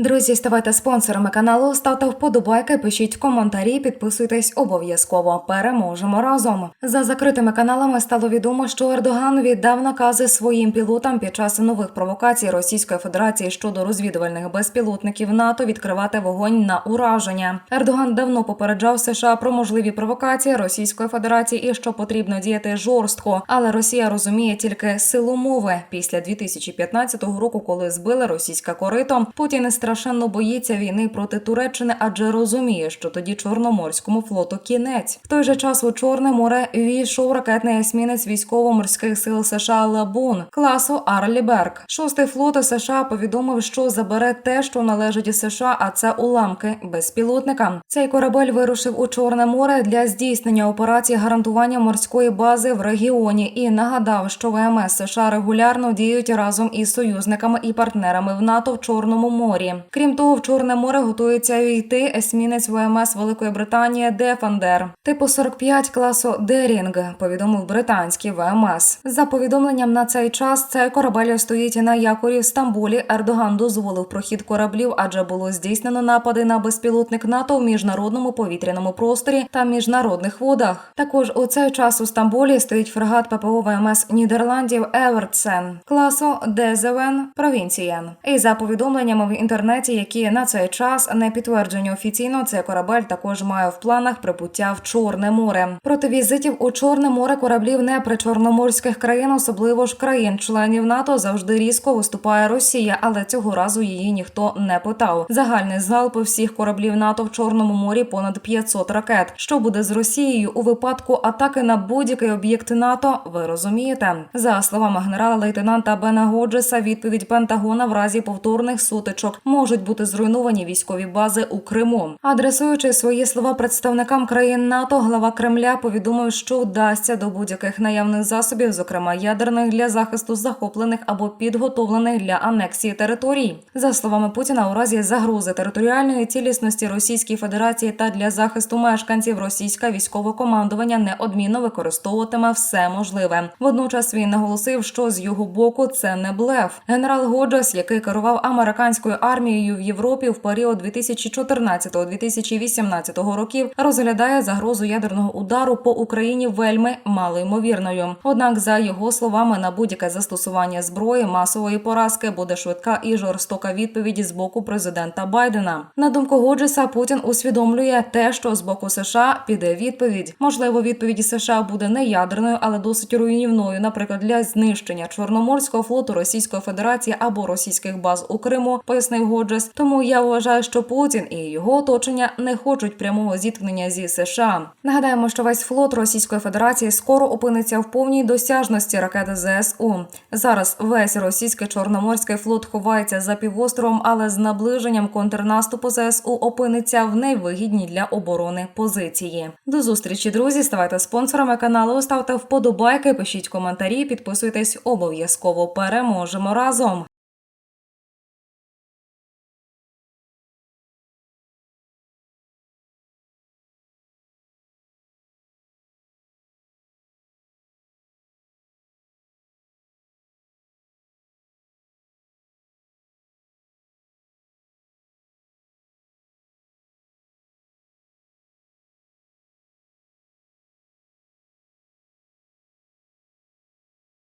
Друзі, ставайте спонсорами каналу, ставте вподобайки, пишіть коментарі, підписуйтесь обов'язково. Переможемо разом. За закритими каналами стало відомо, що Ердоган віддав накази своїм пілотам під час нових провокацій Російської Федерації щодо розвідувальних безпілотників НАТО відкривати вогонь на ураження. Ердоган давно попереджав США про можливі провокації Російської Федерації і що потрібно діяти жорстко. Але Росія розуміє тільки силу мови. Після 2015 року, коли збили російське корито, Путін страшенно боїться війни проти Туреччини, адже розуміє, що тоді Чорноморському флоту кінець. В той же час у Чорне море війшов ракетний есмінець військово-морських сил США Лабун класу Арліберг. Шостий флот США повідомив, що забере те, що належить США, а це уламки безпілотника. Цей корабель вирушив у Чорне море для здійснення операції гарантування морської бази в регіоні і нагадав, що ВМС США регулярно діють разом із союзниками і партнерами в НАТО в Чорному морі. Крім того, в Чорне море готується війти есмінець ВМС Великої Британії Дефендер типу 45 класу Дерінг, повідомив британський ВМС. За повідомленням на цей час цей корабель стоїть на якорі в Стамбулі. Ердоган дозволив прохід кораблів, адже було здійснено напади на безпілотник НАТО в міжнародному повітряному просторі та міжнародних водах. Також у цей час у Стамбулі стоїть фрегат ППО ВМС Нідерландів Евертсен класу Дезевен Провінцієн. І за повідомленнями в інтернеті, які на цей час не підтверджені офіційно, цей корабель також має в планах прибуття в Чорне море. Проти візитів у Чорне море кораблів не причорноморських країн, особливо ж країн-членів НАТО, завжди різко виступає Росія, але цього разу її ніхто не питав. Загальний залп всіх кораблів НАТО в Чорному морі понад 500 ракет. Що буде з Росією у випадку атаки на будь-який об'єкт НАТО? Ви розумієте? За словами генерала-лейтенанта Бена Годжеса, відповідь Пентагона в разі повторних сутичок можуть бути зруйновані військові бази у Криму. Адресуючи свої слова представникам країн НАТО, глава Кремля повідомив, що вдасться до будь-яких наявних засобів, зокрема ядерних для захисту захоплених або підготовлених для анексії територій. За словами Путіна, у разі загрози територіальної цілісності Російської Федерації та для захисту мешканців російське військове командування неодмінно використовуватиме все можливе. Водночас він наголосив, що з його боку це не блеф. Генерал Годжес, який керував американською армією в Європі в період 2014-2018 років, розглядає загрозу ядерного удару по Україні вельми малоймовірною. Однак, за його словами, на будь-яке застосування зброї масової поразки буде швидка і жорстока відповідь з боку президента Байдена. На думку Годжеса, Путін усвідомлює те, що з боку США піде відповідь. Можливо, відповідь США буде не ядерною, але досить руйнівною, наприклад, для знищення Чорноморського флоту Російської Федерації або російських баз у Криму, пояснив Годжес. Тому я вважаю, що Путін і його оточення не хочуть прямого зіткнення зі США. Нагадаємо, що весь флот Російської Федерації скоро опиниться в повній досяжності ракети ЗСУ. Зараз весь російський чорноморський флот ховається за півостровом, але з наближенням контрнаступу ЗСУ опиниться в найвигідній для оборони позиції. До зустрічі, друзі. Ставайте спонсорами каналу, ставте вподобайки, пишіть коментарі, підписуйтесь обов'язково. Переможемо разом.